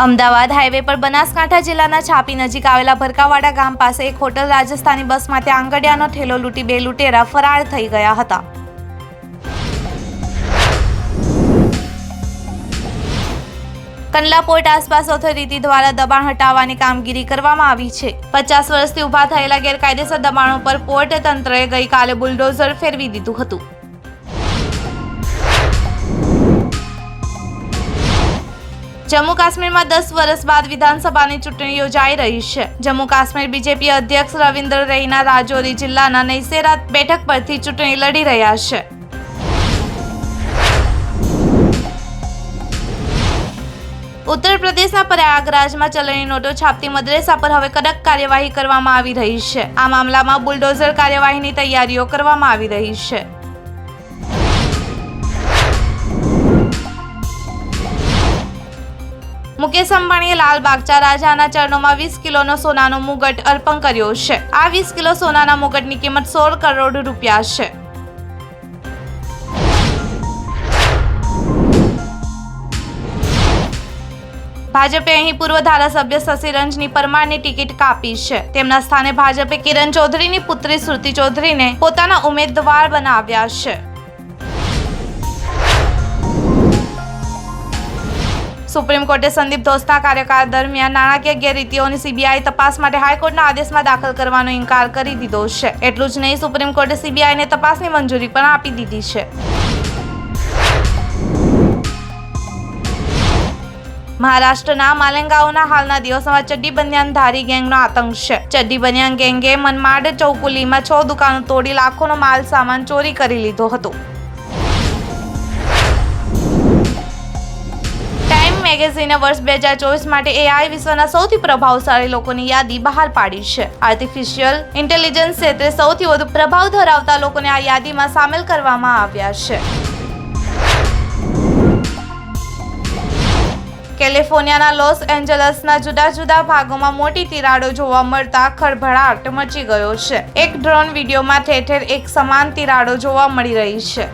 Ahmedabad highway પર બનાસકાંઠા જિલ્લાના છાપી નજીક આવેલા ભરકાવાડા ગામ પાસે એક હોટલ રાજસ્થાની બસમાંથી આંગડિયાનો ઠેલો લૂંટી બે લૂંટેરા ફરાર થઈ ગયા હતા. કંડલા પોર્ટ આસપાસ ઓથોરિટી દ્વારા દબાણ હટાવવાની કામગીરી કરવામાં આવી છે. પચાસ વર્ષથી ઊભા થયેલા ગેરકાયદેસર દબાણો પર પોર્ટ તંત્રએ ગઈકાલે બુલડોઝર ફેરવી દીધું હતું. જમ્મુ કાશ્મીરમાં દસ વર્ષ બાદ વિધાનસભાની ચૂંટણી યોજાઈ રહી છે. જમ્મુ કાશ્મીર બીજેપી અધ્યક્ષ રવિન્દ્ર રૈના રાજૌરી જિલ્લાના નૈસેરા બેઠક પરથી ચૂંટણી લડી રહ્યા છે. ઉત્તર પ્રદેશના પ્રયાગરાજમાં ચલણી નોટો છાપતી મદ્રેસા પર હવે કડક કાર્યવાહી કરવામાં આવી રહી છે. આ મામલામાં બુલડોઝર કાર્યવાહીની તૈયારીઓ કરવામાં આવી રહી છે. મુકેશ અંબાણીએ લાલબાગચા રાજાના ચરણોમાં વીસ કિલોનો સોનાનો મુગટ અર્પણ કર્યો છે. આ વીસ કિલો સોનાના મુગટની કિંમત સોળ કરોડ રૂપિયા છે. ભાજપે અહીં પૂર્વ ધારાસભ્ય શશીરંજની પરમારની ટિકિટ કાપી છે. તેમના સ્થાને ભાજપે કિરણ ચૌધરીની પુત્રી શ્રુતિ ચૌધરીને પોતાના ઉમેદવાર બનાવ્યા છે. સુપ્રીમ કોર્ટે સંદીપ ધોસના કાર્યકાળ દરમિયાન નાણાકીય ગેરરીતિઓની સીબીઆઈ તપાસ માટે હાઈકોર્ટના આદેશમાં દાખલ કરવાનો ઇનકાર કરી દીધો છે. એટલું જ નહીં, સુપ્રીમ કોર્ટે સીબીઆઈને તપાસની મંજૂરી પણ આપી દીધી છે. મહારાષ્ટ્રના માલેંગાઓના હાલના દિવસોમાં ચડ્ડી બનિયાનધારી ગેંગનો આતંક છે. ચડ્ડી બનિયાન ગેંગે મનમાડ ચૌકુલીમાં છ દુકાનો તોડી લાખોનો માલ સામાન ચોરી કરી લીધો હતો. મેગેઝિને વર્ષ બે હજાર ચોવીસ માટે એઆઈ વિશ્વના સૌથી પ્રભાવશાળી લોકોની યાદી બહાર પાડી છે. આર્ટિફિશિયલ ઇન્ટેલિજન્સ ક્ષેત્રે સૌથી વધુ પ્રભાવ ધરાવતા લોકોને આ યાદીમાં સામેલ કરવામાં આવ્યા છે. કેલિફોર્નિયાના લોસ એન્જલસના જુદા જુદા ભાગોમાં મોટી તિરાડો જોવા મળતા ખળભળાટ મચી ગયો છે. એક ડ્રોન વિડીયોમાં ઠેર ઠેર એક સમાન તિરાડો જોવા મળી રહી છે.